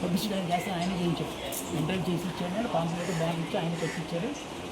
Publicity చేస్తే ఆయన చేయించాడు ఎంటర్ చేసి ఇచ్చాడు కాంప్లీట్ బ్యాగ్ ఇచ్చి ఆయన తెచ్చిచ్చాడు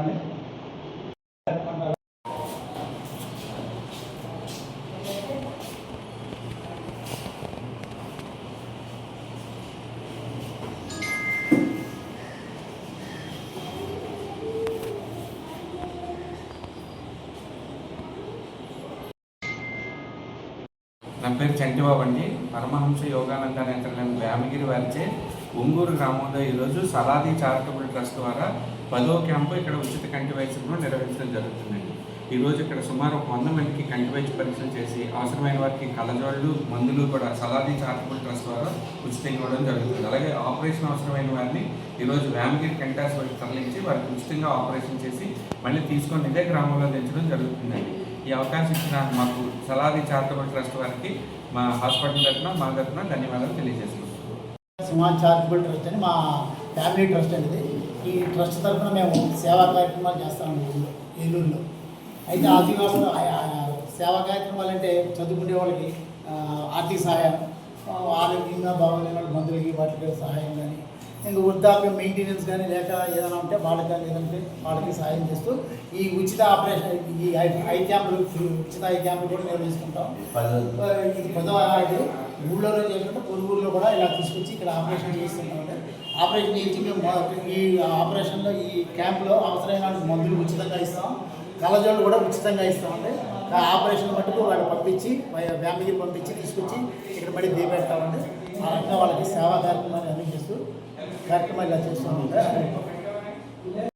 కానీ. నా పేరు చంటిబాబు అండి పరమహంస యోగానంద నేత్రలేని వ్యామగిరి వారిచే ఒంగూరు గ్రామంలో ఈరోజు సలాది చారిటబుల్ ట్రస్ట్ ద్వారా పదో క్యాంపు ఇక్కడ ఉచిత కంటి వైద్యంలో నిర్వహించడం జరుగుతుందండి. ఈరోజు ఇక్కడ సుమారు ఒక వంద మందికి కంటి వైద్య పరీక్షలు చేసి అవసరమైన వారికి కళ్ళజోళ్ళు మందులు కూడా సలాది చారిటబుల్ ట్రస్ట్ ద్వారా ఉచితంగా ఇవ్వడం జరుగుతుంది. అలాగే ఆపరేషన్ అవసరమైన వారిని ఈరోజు వ్యామగిరి కంటి వరకు తరలించి వారికి ఉచితంగా ఆపరేషన్ చేసి మళ్ళీ తీసుకొని ఇదే గ్రామంలో దించడం జరుగుతుందండి. ఈ అవకాశం ఇచ్చిన మాకు సలాది చారిటబుల్ ట్రస్ట్ వారికి మా హాస్పిటల్ తరఫున మా తరఫున ధన్యవాదాలు తెలియజేస్తున్నాం. సుమా చారిటబుల్ ట్రస్ట్ అని మా ఫ్యామిలీ ట్రస్ట్ అనేది. ఈ ట్రస్ట్ తరఫున మేము సేవా కార్యక్రమాలు చేస్తాము ఏలూరులో. అయితే ఆదివాసులు సేవా కార్యక్రమాలు అంటే చదువుకునే వాళ్ళకి ఆర్థిక సహాయం ఆరోగ్యంగా బాగోలేని వాళ్ళ మందులకి వాటికి సహాయం కానీ ఇంకా వృద్ధాప్యం మెయింటెనెన్స్ కానీ లేక ఏదైనా ఉంటే వాళ్ళకి కానీ ఏదంటే వాళ్ళకి సహాయం చేస్తూ ఈ ఉచిత ఆపరేషన్ ఈ ఐ క్యాంపులు ఉచిత ఐ క్యాంపులు కూడా నిర్వహిస్తుంటాం ఇది పదవ ఇది ఊళ్ళోనే చేయకుండా పొరుగురులో కూడా ఇలా తీసుకొచ్చి ఇక్కడ ఆపరేషన్ చేస్తున్నామంటే ఆపరేషన్ చేసి మేము ఈ ఆపరేషన్లో ఈ క్యాంప్లో అవసరమైన మందులు ఉచితంగా ఇస్తాం. కళ్ళజోళ్ళు కూడా ఉచితంగా ఇస్తామండి. ఆ ఆపరేషన్ మట్టుకు వాళ్ళు పంపించి ఫ్యామిలీకి పంపించి తీసుకొచ్చి ఇక్కడ మళ్ళీ దీపెడతామండి ఆ రకంగా వాళ్ళకి సేవా కార్యక్రమాన్ని అందించేస్తూ కార్యక్రమాలు ఇలా చేస్తామంటే